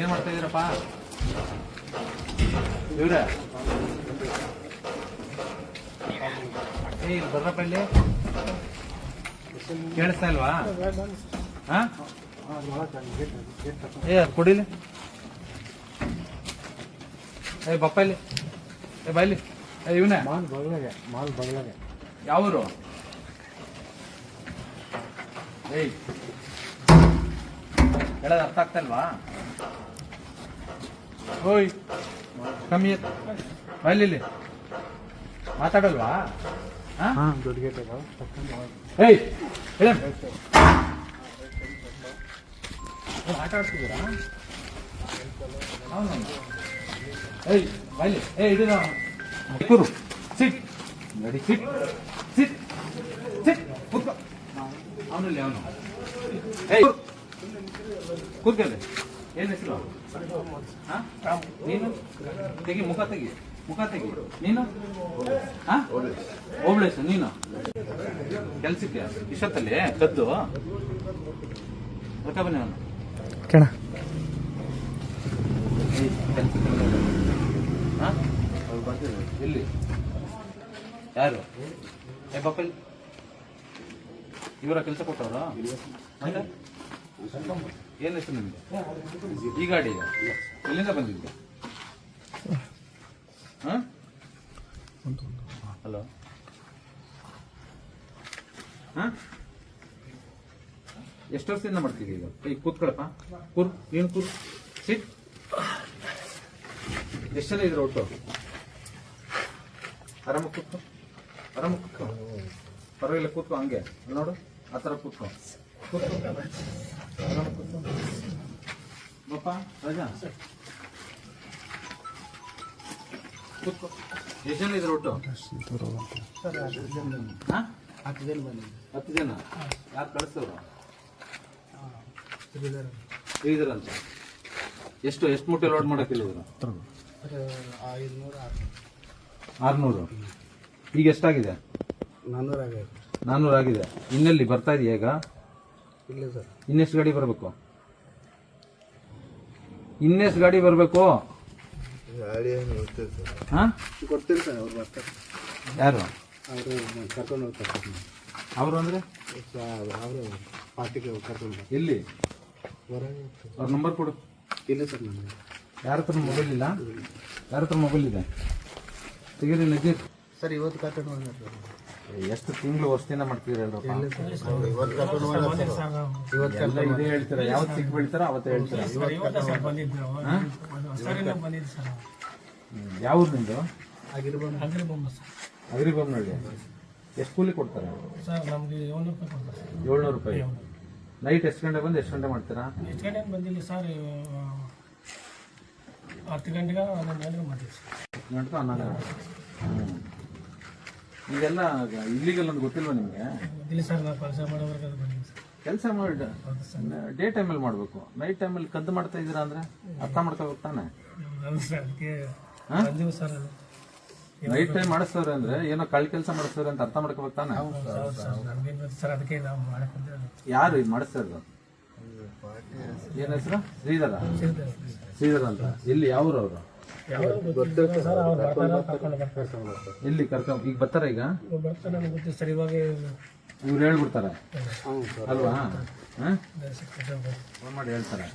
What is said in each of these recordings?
ಏನ್ ಮಾಡ್ತಾ ಇದೀರಪ್ಪ? ಇವ್ರ. ಏ ಬರ್ರಪ್ಪ ಇಲ್ಲಿ? ಕೇಳಿಸ್ತಾ ಇಲ್ವಾ? ಹಾ? ಏ ಅದು ಕೊಡಿಲಿ ಏ ಬಪ್ಪ ಇಲ್ಲಿ. ಏ ಬೈಲಿ ಏ ಇವನೇ. ಮಾಲ್ ಬಗ್ಲಾಗೆ ಮಾಲ್ ಬಗ್ಲಾಗೆ ಯಾವರು? ಏಯ್. ಹೇಳೋದು ಅರ್ಥ ಆಗ್ತಲ್ವಾ ಓಯ್ ಕಮ್ಮಿ ಅಲ್ಲಿ. ಮಾತಾಡಲ್ವಾ. ಏಯ್ ಅವನು ಏಯ್ ಬೈಲಿ. ಏಯ್ ಇದು ಕೂರು ಸಿಟ್. ನಡಿ ಸಿಟ್. ಸಿಟ್. ಸಿಟ್. ಕೂತ್ಕೋ. ಅವನಲ್ಲಿ ಅವನು. ಏಯ್ ಕೂತ್ಕೊಳ್ಳಿ ಏನ್ ಹೆಸರು? ನೀನು? ತೆಗಿ ಮುಖ ತೆಗಿ. ಮುಖ ತೆಗಿ. ನೀನು? ಹಾ? ಓಬ್ಳೇಶ್ ನೀನು? ಕೆಲ್ಸಕ್ಕೆ? ಇಷ್ಟೊತ್ತಲ್ಲಿ? ಕದ್ದು? ರೊಕ್ಕ ಬನ್ನಿ ಅವನು. ಬರ್ತಿದ್ದಾರೆ. ಎಲ್ಲಿ? ಯಾರು? ಏ ಬಪ್ಪಲ್. ಇವರ ಕೆಲಸ ಕೊಟ್ಟವ್ರ ಏನ್ ಹೆಸರು ನಿಮ್ಗೆ ಈ ಗಾಡಿ ಎಲ್ಲಿಂದ ಬಂದಿದ್ದೆ? ಹಾ? ಹಲೋ? ಹಾ? ಎಷ್ಟು ವರ್ಷದಿಂದ ಮಾಡ್ತೀರಿ ಈಗ? ಈಗ ಕೂತ್ಕೊಳಪ್ಪ. ಕೂರ್ ಏನು ಕೂರ್. ಸಿಟ್. ಎಷ್ಟು ಜನ ಇದ್ರು ಒಟ್ಟು? ಆರಾಮ ಕೂತ್ಕೊ. ಆರಾಮ ಕೂತ್ಕೊ. ಪರವಾಗಿಲ್ಲ, ಕೂತ್ಕೊ ಹಂಗೆ. ನೋಡು, ಆ ಥರ ಕೂತ್ಕೊ. ಕೂತ್ಕೊ. ಬಪ್ಪ ರಜಾ. ಎಷ್ಟು ಜನ ಇದ್ರು ಒಟ್ಟು. ಹಾ? ಹತ್ತು ಜನ ಬಂದಿದ್ದೆ ಹತ್ತು ಜನ? ಯಾರು ಕಳಿಸ್ತವ್ರು? ಇಳಿದ್ರಂತ ಎಷ್ಟು ಎಷ್ಟು ಮೂಟೆ ಲೋಡ್ ಮಾಡಕ್ಕೆ ಹೇಳಿದ್ರು? ಐದುನೂರು ಆರ್ನೂರು. ಈಗ ಎಷ್ಟಾಗಿದೆ? ನಾನ್ನೂರು ಆಗಿದೆ ನಾನ್ನೂರು ಆಗಿದೆ ಇನ್ನೆಲ್ಲಿ ಬರ್ತಾ ಇದೆಯಾ ಈಗ? ಇಲ್ಲ ಸರ್. ಇನ್ನೆಷ್ಟು ಗಾಡಿ ಬರಬೇಕು? ಇನ್ನೆಷ್ಟು ಗಾಡಿ ಬರಬೇಕು? ಗಾಡಿ ಏನು ಗೊತ್ತಿಲ್ಲ ಸರ್. ಹಾ? ಕೊಡ್ತೀರಿ ಸರ್ ಅವ್ರು ಬರ್ತಾರೆ. ಯಾರು? ಅವರು ಕರ್ಕೊಂಡು ಹೋಗ್ತಾರೆ ಅವರು ಅಂದ್ರೆ? ಅವರು ಪಾರ್ಟಿಗೆ ಕರ್ಕೊಂಡು ಬರ್ತಾರೆ ಎಲ್ಲಿ? ಹೊರಗೆ ಅವ್ರ ನಂಬರ್ ಕೊಡು. ಇಲ್ಲ ಸರ್ ನನಗೆ ಯಾರ ಹತ್ರ ಮೊಬೈಲ್ ಇಲ್ಲ? ಯಾರ ಹತ್ರ ಮೊಬೈಲ್ ಇದೆ? ತೆಗೀರಿ ನಜೀರ್. ಸರ್ ಇವತ್ತು ಕರ್ಕೊಂಡು ಹೋಗ್ತಾರೆ ಎಷ್ಟು ತಿಂಗಳು ವರ್ಷದಿಂದ ಮಾಡ್ತೀರ ಇವತ್ತೆಲ್ಲ ಇದೇ ಹೇಳ್ತೀರಾ? ಯಾವತ್ತು ಬೀಳ್ತಾರ ಅವತ್ತು ಹೇಳ್ತೀರಾ? ಯಾವ್ದು ಆಗಿರ್ಬೋದು ಅಗ್ರಿಬೊಮ್ಮನಹಳ್ಳಿ ಎಷ್ಟು ಕೂಲಿ ಕೊಡ್ತಾರೆ? ಸರ್ ನಮಗೆ ಏಳ್ನೂರು ರೂಪಾಯಿ ನೈಟ್ ಎಷ್ಟು ಗಂಟೆ ಬಂದು ಎಷ್ಟು ಗಂಟೆ ಮಾಡ್ತೀರಾ? ಎಷ್ಟು ಗಂಟೆ ಬಂದಿಲ್ಲ ಸರ್ ಹತ್ತು ಗಂಟೆಗೆ ಹನ್ನೊಂದು ಗಂಟೆಗೆ ಮಾಡ್ತೀವಿ ಸರ್. ಹತ್ತು ಗಂಟೆ ಹನ್ನೊಂದು ಗಂಟೆ. ಹ್ಮ್. ಇದೆಲ್ಲ ಇಲ್ಲಿಗಲ್ ಅಂತ ಗೊತ್ತಿಲ್ವಾ ನಿಮಗೆ? ಇಲ್ಲ ಸರ್ ನಾವು ಕೆಲಸ ಮಾಡೋವರೆಗೆ ಅದು ಬಂದಿಲ್ಲ ಸರ್. ಕೆಲಸ ಮಾಡಿ ಡೇ ಟೈಮಲ್ಲಿ ಮಾಡಬೇಕು. ನೈಟ್ ಟೈಮಲ್ಲಿ ಕದ್ದು ಮಾಡ್ತಾ ಇದ್ದೀರಾ ಅಂದ್ರೆ ಅರ್ಥ ಮಾಡ್ಕೋಬೇಕು ತಾನೆ ಹೌದು ಸರ್ ಅದಕ್ಕೆ? ಬಂದಿವಿ ಸರ್ ಅದು. ನೈಟ್ ಟೈಮ್ ಮಾಡಿಸ್ತವ್ರೆ ಅಂದ್ರೆ ಏನೋ ಕಳ್ ಕೆಲಸ ಮಾಡಿಸ್ತವ್ರೆ ಅಂತ ಅರ್ಥ ಮಾಡ್ಕೋಬೇಕು ತಾನೆ ಹೌದು ಸರ್ ನಮಗೇನು ಸರ್ ಅದಕ್ಕೆ ನಾವು ಯಾರು ಇದು ಮಾಡಿಸ್ತಾ ಇರೋದು? ಏನ್ ಹೆಸರು? ಶ್ರೀಧರ? ಶ್ರೀಧರ ಅಂತ. ಇಲ್ಲಿ ಯಾವ್ರು ಅವರು ಬರ್ತಾರೆ ಕರ್ಕೊಂಡು ಸರ್ ಎಲ್ಲಿ ಕರ್ಕೊಂಡ್ ಈಗ ಬರ್ತಾರ ಈಗ? ಸರ್ ಇವಾಗ ಇವ್ರು ಹೇಳ್ಬಿಡ್ತಾರ. ಅಲ್ವಾ? ಮಾಡಿ ಹೇಳ್ತಾರೆ.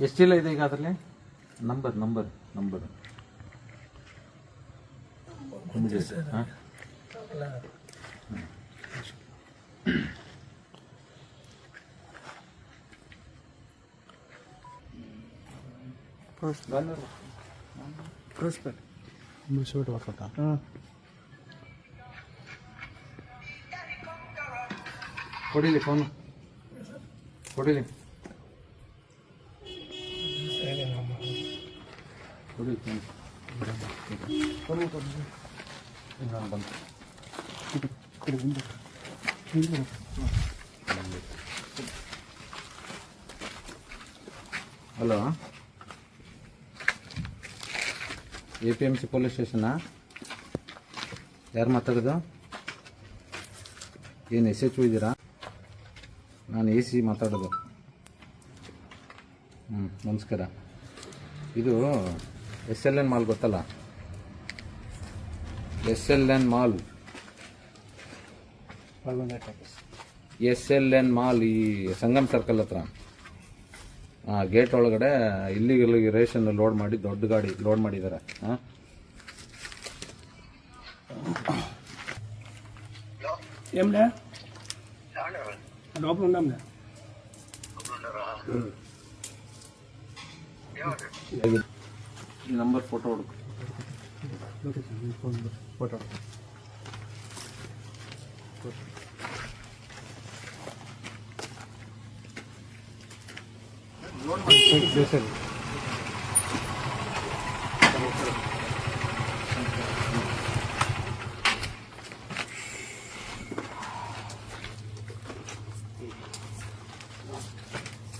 ಎಷ್ಟು ಚೀಲ ಇದೆ ಈಗ ಅದರಲ್ಲಿ? ನಂಬರ್ ನಂಬರ್ ನಂಬರ್ ಹಾಂ? ಎಲ್ಲ ಮುಗಿಸ್ಬಿಟ್ಟು ಬರ್ಕೊಟ್ಟ ಕೊಡಿಲಿ ಫೋನು ಕೊಡಿಲಿ ಏನೇನು ನಮ್ಮ ಕೊಡಿ ಫೋನ್ ಇನ್ನೊಂದು ಬಂತು hello. A P M C police ಸ್ಟೇಷನಾ? ಯಾರು ಮಾತಾಡೋದು? ಏನು ಎಸ್ ಎಚ್ ಇದ್ದೀರಾ? ನಾನು ಎ ಸಿ ಮಾತಾಡೋದು. ಹ್ಞೂ ನಮಸ್ಕಾರ. ಇದು ಎಸ್ ಎಲ್ ಎನ್ ಮಾಲ್ ಗೊತ್ತಲ್ಲ S L N mall S L N mall ಈ ಸಂಗಮ್ ಸರ್ಕಲ್ ಹತ್ರ ಹಾಂ ಗೇಟ್ ಒಳಗಡೆ ಇಲ್ಲಿಗೆ ರೇಷನ್ ಲೋಡ್ ಮಾಡಿ ದೊಡ್ಡ ಗಾಡಿ ಲೋಡ್ ಮಾಡಿದ್ದಾರೆ ಹಾಂ ఏంలే లోపల ఉన్నాంలే ಈ ನಂಬರ್ ಫೋಟೋ ಹುಡುಕು. ಫೋಟೋ.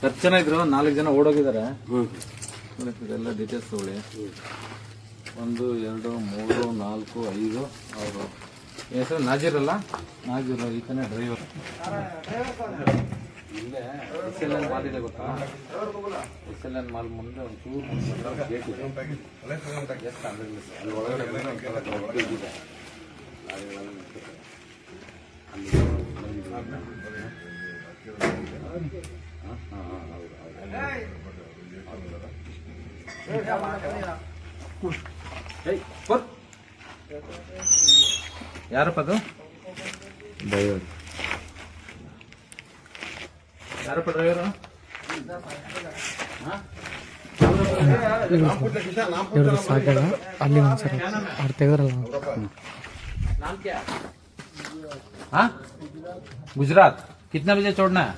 ಹತ್ತು ಜನ ಇದ್ರು ನಾಲ್ಕು ಜನ ಓಡೋಗಿದ್ದಾರೆ. ಇದೆಲ್ಲ ಡೀಟೇಲ್ಸ್ ತಗೊಳ್ಳಿ ಒಂದು ಎರಡು ಮೂರು ನಾಲ್ಕು ಐದು ಅವರು ಹೆಸರು ನಾಜಿರಲ್ಲ ಈ ಈತನೇ ಡ್ರೈವರ್ ಇಲ್ಲೇ ಎಸ್ ಎಲ್ ಮಾಲ್ ಇದೆ ಗೊತ್ತಾ ಎಸ್ ಎಲ್ ಎನ್ ಮಾಲ್ ಮುಂದೆ ಒಂದು ಚೂರು ಒಳಗಡೆ ಯಾರಪ್ಪ ಅದು? ಡ್ರೈವರ್. ಯಾರಪ್ಪ ಡ್ರೈವರ್? ಅಲ್ಲಿ ಒಂದ್ಸರಿ ಅವ್ರು ತೆಗೆದ್ರಲ್ಲ. ಗುಜರಾತ್. कितने बजे छोड़ना है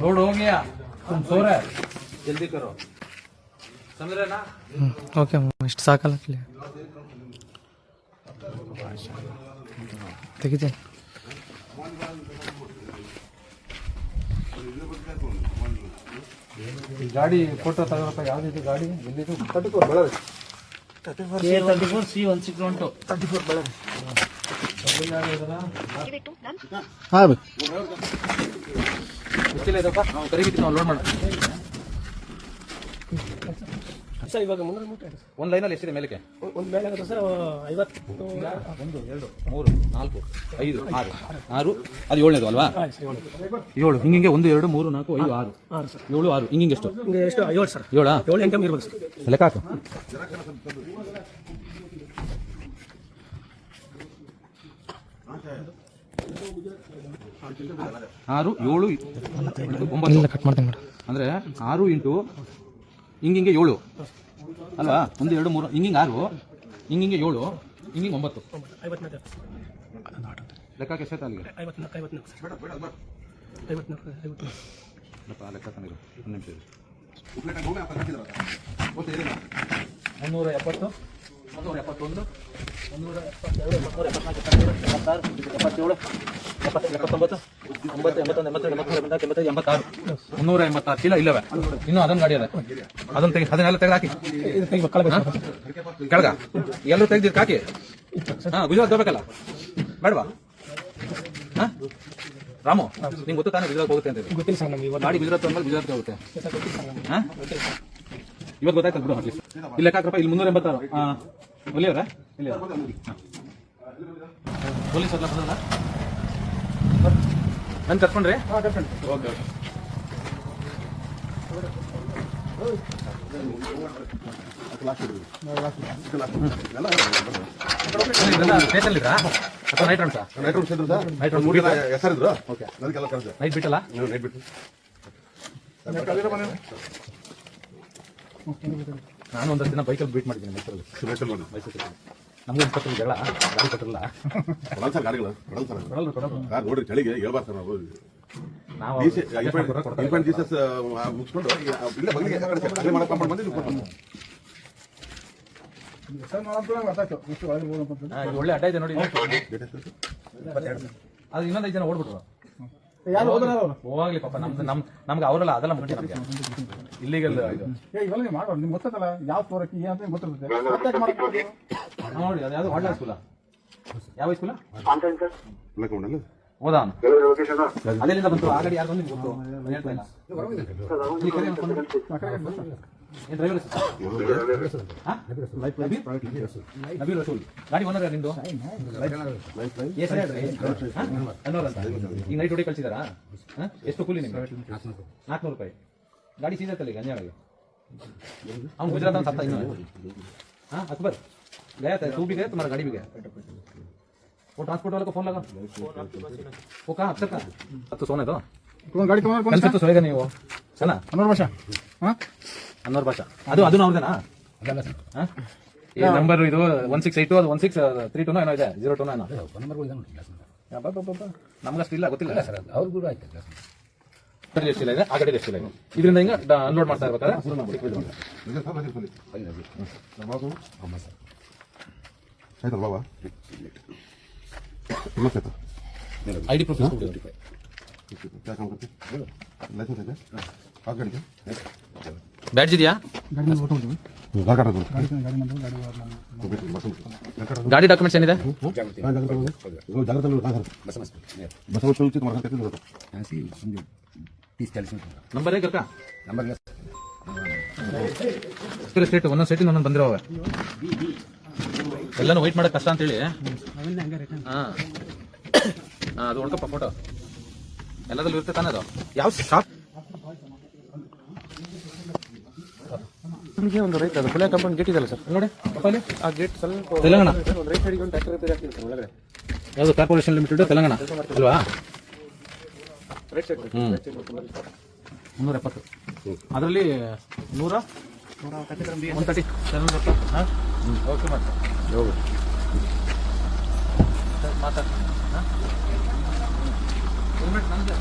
लोड हो गया तुम सो रहे जल्दी करो समझ रहे ना ಹ್ಞೂ ಓಕೆ ಇಷ್ಟು ಸಾಕಲ್ಲ ಅಲ್ಲಿ ತೆಗಿತೀನಿ ಈ ಗಾಡಿ ಫೋಟೋ ತಗೋಪ್ಪ ಯಾವ್ದಿದು ಗಾಡಿ ಎಲ್ಲಿದು thirty four C one six one two thirty four ಬೆಳಗ್ಗೆ ಹಾಂ ನಾವು ಕರಿಬಿಟ್ಟು ನಾವು ಲೋಡ್ ಮಾಡಿ ಸರ್ ಇವಾಗ ಒಂದು ಲೈನಲ್ಲಿ ಎಷ್ಟಿದೆ ಮೇಲಕ್ಕೆ ಒಂದು ಮೇಲೆ ಸರ್ ಐವತ್ತು ಒಂದು ಎರಡು ಮೂರು ನಾಲ್ಕು ಐದು ಆರು ಆರು ಅದು ಏಳನೇದು ಅಲ್ವಾ ಏಳು ಹಿಂಗೆ ಒಂದು ಎರಡು ಮೂರು ನಾಲ್ಕು ಐದು ಆರು ಏಳು ಆರು ಹಿಂಗೆ ಎಷ್ಟು ಎಷ್ಟು ಏಳು ಸರ್ ಏಳಾ ಏಳು ಎಂಟು ಇರ್ಬೋದು ಸರ್ ಲೆಕ್ಕ ಹಾಕು ಆರು ಏಳು ಒಂಬತ್ತು. ಕಟ್ ಮಾಡ್ತೀನಿ ಮೇಡಮ್ ಅಂದ್ರೆ ಆರು ಇಂಟು ಹಿಂಗಿಂಗೆ ಏಳು. ಅಲ್ವಾ? ಒಂದು ಎರಡು ಮೂರು. ಹಿಂಗಿಂಗೆ ಆರು. ಹಿಂಗಿಂಗೆ ಏಳು. ಹಿಂಗಿಂಗೆ ಒಂಬತ್ತು. ಲೆಕ್ಕ ಲೆಕ್ಕಕ್ಕೆ ಐವತ್ನಾಲ್ಕು ಐವತ್ನಾಲ್ಕು ಲೆಕ್ಕ ತಂದಿರು ಒಂದು ನಿಮಿಷ. ಮುನ್ನೂರ ಎಪ್ಪತ್ತು. ಮುನ್ನೂರ ಎಪ್ಪತ್ತೊಂದು. ಮುನ್ನೂರ ಎಪ್ಪತ್ತೆರಡು ಮುನ್ನೂರ ಎಪ್ಪತ್ನಾಲ್ಕು. ಎಪ್ಪತ್ತೇಳು ಎಪ್ಪತ್ತು ಎಪ್ಪತ್ತೊಂಬತ್ತು ಒಂಬತ್ತು ಎಂಬತ್ತೊಂದು ಮುನ್ನೂರ ಎಂಬತ್ತಾರು ಚೀಲ ಇಲ್ಲವೇ ಇನ್ನೂ ಅದೊಂದು ಗಾಡಿ ಅದನ್ನ ಅದನ್ನು ತೆಗಿ ಅದನ್ನೆಲ್ಲ ತೆಗೆದು ಹಾಕಿ ಇದು ತೆಗಿಬೇಕು ಕಳಬೇಕು ಕೆಳಗ ಎಲ್ಲರೂ ತೆಗ್ದಿದ್ದು ಹಾಕಿ ಹಾ ಗುಜರಾತ್ ಹೋಗ್ಬೇಕಲ್ಲ ಬೇಡವಾ ಹಾ ರಾಮು ನಿಮ್ಗೆ ಗೊತ್ತು ತಾನೇ ಗುಜರಾತ್ ಹೋಗುತ್ತೆ ಅಂತ. ಗೊತ್ತಿಲ್ಲ ಗಾಡಿ ಗುಜರಾತ್ ಅಂದ್ರೆ ಗುಜರಾತ್ ಹೋಗುತ್ತೆ ಹಾಂ ಇವತ್ತು ಗೊತ್ತಾಯ್ತು ಬಿಡು ಇಲ್ಲಿ ಲೆಕ್ಕ ಇಲ್ಲಿ ಮುನ್ನೂರ ಎಂಬತ್ತಾರು ಹಾಂ ಇಲ್ಲಿ ಪೊಲೀಸ್ ಎಲ್ಲ ಬಂದಲ್ಲ ನಾನು ಕರ್ಕೊಂಡ್ರಿ? ಓಕೆ ನೈಟ್ ನೈಟ್ ಬಿಟ್ಟಲ್ಲ? ಬಿಟ್ಟು. ನಾನು ಒಂದಷ್ಟು ದಿನ ಬೈಕಲ್ಲಿ ಬೀಟ್ ಮಾಡಿದ್ದೀನಿ ಮೈಸೂರಲ್ಲಿ ಮೈಸೂರಲ್ಲಿ ನಮಗೂ ಜಗಳ? ಗಾಡಿ ಕೊಟ್ಟಿರಲ್ಲ ಕೊಡಲ್ ಸರ್ ಗಾಡಿಗಳು ಕೊಡಲ್ ಸರ್. ಕೊಡಲ್ಲ ಕೊಡಲ್ಲ. ಕಾರ್ ನೋಡ್ರಿ ಚಳಿಗೆ ಹೇಳ್ಬಾರ್ದು ಸರ್ ನಾವು. ನಾವು ಇನ್ಫೆಂಟ್ ಜೀಸಸ್ ಮುಗಿಸ್ಕೊಂಡು ಇಲ್ಲ ಬಗ್ಲಿಗೆ ಅಲ್ಲೇ ಮಾಡಕ್ ಕಂಪೌಂಡ್ ಬಂದು ಇಲ್ಲಿ ಕೊಡ್ತಾರೆ. ಹಾ, ಒಳ್ಳೆ ಅಡ್ಡ ಇದೆ ನೋಡಿ. ಅದು ಇನ್ನೊಂದು ಐದು ಜನ ಓಡ್ಬಿಟ್ರು? ಹೋಗ್ಲಿ ಪಾಪ ನಮ್ದು ನಮ್ ನಮ್ಗೆ ಅವರಲ್ಲ ಅದೆಲ್ಲ ಮುಖ್ಯ ನಮ್ಗೆ. ಇಲ್ಲಿಗಲ್ ಇದು ಏ, ಇವೆಲ್ಲ ನೀವು ಮಾಡೋ ನಿಮ್ಗೆ ಗೊತ್ತಲ್ಲ ಯಾವ ತೋರಕ್ಕೆ ಏನಂತ ಗೊತ್ತಿರ್ತದೆ ಯಾವ ಆ? ಗಾಡಿ ಯಾರು ಬಂದು ನಿಮ್ಗೆ ಈ ಅವ್ನು ಓನರ್ ಈಗ ನೈಟ್ ಎಷ್ಟು ಕೂಲಿ ನಾಲ್ಕುನೂರು ರೂಪಾಯಿ. ಗಾಡಿ ಸೀಸತ್ತಲ್ಲ ಈಗ ಅನ್ಯಾವಾಗಿ ಅವ್ನು ಗುಜರಾತ್ ಅಂತ ಸತ್ತ ಇನ್ನೂ ಹಾ ಅಕ್ಬರ್. गया था तू भी गया तुम्हारा गाड़ी भी गया वो ट्रांसपोर्ट वाले को फोन लगा वो कहाँ अक्षर का अब तो सोने दो ಒಂದು ಗಾಡಿ ತಗೊಂಡ್ರೆ कल से तो सोएगा नहीं वो है ना ಹನ್ನೊಂದು ವರ್ಷ ಹಾ ಅನ್ನೋರ್ ಭಾಷಾ ಅದು ಅದು ಅವ್ರದೇನಾ ಹಾ? ಈ ನಂಬರ್ ಇದು ಒನ್ ಸಿಕ್ಸ್ ಏಟ್ ಅದು ಒನ್ ಸಿಕ್ಸ್ ತ್ರೀ ಟೂನೋ ಏನೋ ಇದೆ ಜೀರೋ ಟೂನೋ ಏನೋ ನಮ್ಗಷ್ಟು ಇಲ್ಲ ಗೊತ್ತಿಲ್ಲ ಸರ್ ಅವ್ರಿಗೂ ಆಯ್ತು ಗಾಡಿ ಎಷ್ಟಿಲ್ಲ ಇದೆ ಆ ಗಾಡಿ ಎಷ್ಟಿಲ್ಲ ಇದೆ ಇದರಿಂದ ಹಿಂಗೆ ಅನ್ಲೋಡ್ ಮಾಡ್ತಾ ಇರ್ಬೇಕಾದ್ರೆ बाबू ಆಯ್ತಲ್ಲ ಬಾಬಾ? ಮತ್ತೆ ಐ ಡಿ ಪ್ರೂಫ್ ಲೈಸೆನ್ಸ್ ಐತೆ? ಆ ಗಾಡಿಗೆ ಬ್ಯಾಡ್ಜ್ ಇದೆಯಾ? ಗಾಡಿ ಗಾಡಿ ಡಾಕ್ಯುಮೆಂಟ್ಸ್ ಏನಿದೆ? ನಂಬರ್ ಕರ್ಕ ನಂಬರ್ ಸ್ಟೇಟ್ ಒಂದೊಂದು ಸೈಟಿಂದ ಒಂದೊಂದು ಬಂದಿರೋ ಎಲ್ಲಾನು ವೈಟ್ ಮಾಡಕ್ ಕಷ್ಟ ಅಂತೇಳಿ. ಹಾಂ. ಹಾಂ ಅದು ಹೊಡ್ಕಪ್ಪ ಫೋಟೋ ಎಲ್ಲದಲ್ಲೂ ಇರುತ್ತೆ ತಾನೇ ಅದು? ಯಾವ ಶಾಪ್ ಒಂದು ರೈಟ್ ಅದು. ಪುಣ್ಯ ಕಂಪನಿ ಗೇಟ್ ಇದೆಯಲ್ಲ ಸರ್? ನೋಡಿ. ಅಲ್ಲಿ. ಆ ಗೇಟ್ ಸ್ವಲ್ಪ ತೆಲಂಗಾಣ. ಒಂದು ರೈಟ್ ಸೈಡ್ಗೆ ಒಂದು ಟ್ರ್ಯಾಕ್ಟರ್ ರಿಪೇರಿ ಆಗ್ತಿದೆ ಸರ್ ಒಳಗಡೆ. ಯಾವುದು ಕಾರ್ಪೊರೇಷನ್ ಲಿಮಿಟೆಡ್ ತೆಲಂಗಾಣ? ಅಲ್ವಾ? ರೈಟ್ ಸೈಡ್ ಮುನ್ನೂರ ಎಪ್ಪತ್ತು ಅದರಲ್ಲಿ ನೂರ? ಒನ್ ತರ್ಟಿ ಸೆವೆನ್ ಹಾಂ? ಓಕೆ ಮತ್ತೆ ಮಾತಾಡ್ತೀನಿ. ಹೆಲ್ಮೆಟ್ ನಂದು.